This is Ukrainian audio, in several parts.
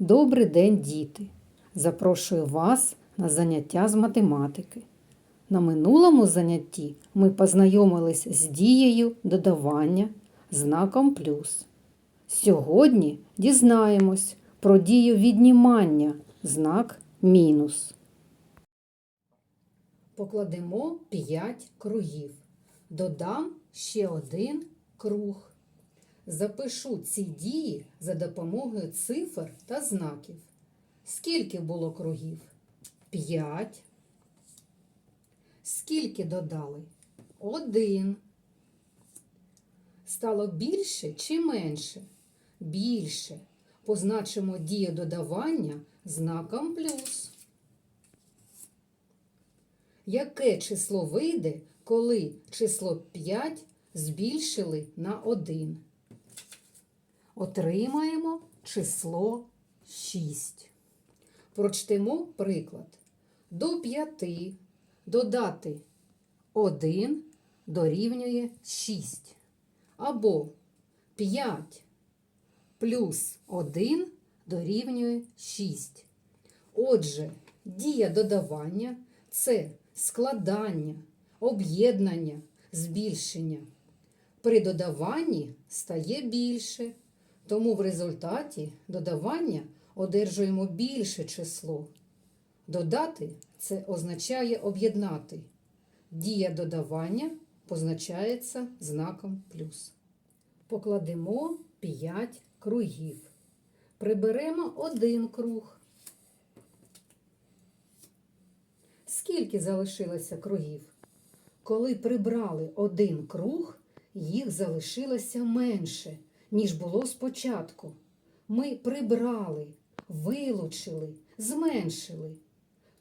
Добрий день, діти! Запрошую вас на заняття з математики. На минулому занятті ми познайомились з дією додавання знаком плюс. Сьогодні дізнаємось про дію віднімання знак мінус. Покладемо 5 кругів. Додам ще один круг. Запишу ці дії за допомогою цифр та знаків. Скільки було кругів? П'ять. Скільки додали? Один. Стало більше чи менше? Більше. Позначимо дію додавання знаком плюс. Яке число вийде, коли число 5 збільшили на 1? Отримаємо число 6. Прочтемо приклад. До 5 додати 1 дорівнює 6. Або 5 плюс 1 дорівнює 6. Отже, дія додавання це складання, об'єднання, збільшення. При додаванні стає більше, тому в результаті додавання одержуємо більше число. Додати це означає об'єднати. Дія додавання позначається знаком плюс. Покладемо 5 кругів. Приберемо один круг. Скільки залишилося кругів? Коли прибрали один круг, їх залишилося менше, ніж було спочатку. Ми прибрали, вилучили, зменшили,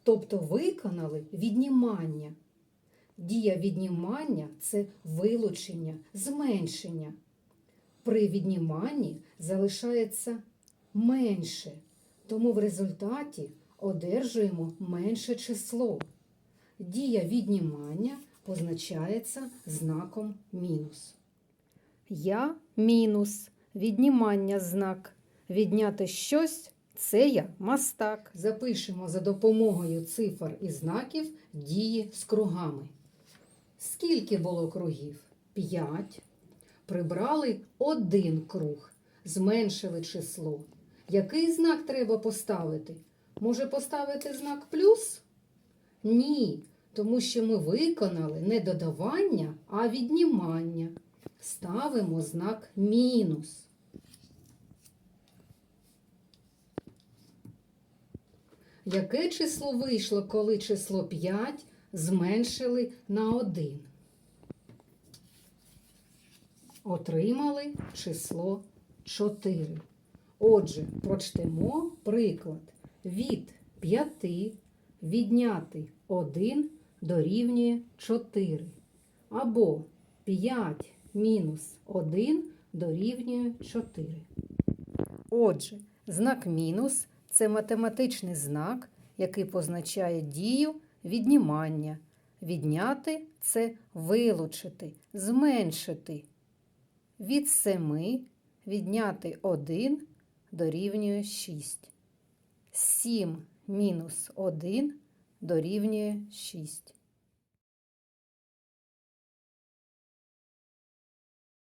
тобто виконали віднімання. Дія віднімання це вилучення, зменшення. При відніманні залишається менше, тому в результаті одержуємо менше число. Дія віднімання позначається знаком мінус. Я мінус. Віднімання знак. Відняти щось це я мастак. Запишемо за допомогою цифр і знаків дії з кругами. Скільки було кругів? П'ять. Прибрали один круг, зменшили число. Який знак треба поставити? Може поставити знак плюс? Ні, тому що ми виконали не додавання, а віднімання. Ставимо знак мінус. Яке число вийшло, коли число 5 зменшили на 1? Отримали число 4. Отже, прочтемо приклад. Від 5 відняти 1 дорівнює 4. Або 5 мінус 1 дорівнює 4. Отже, знак мінус це математичний знак, який позначає дію віднімання. Відняти це вилучити, зменшити. Від 7 відняти 1 дорівнює 6. 7 мінус 1 дорівнює 6.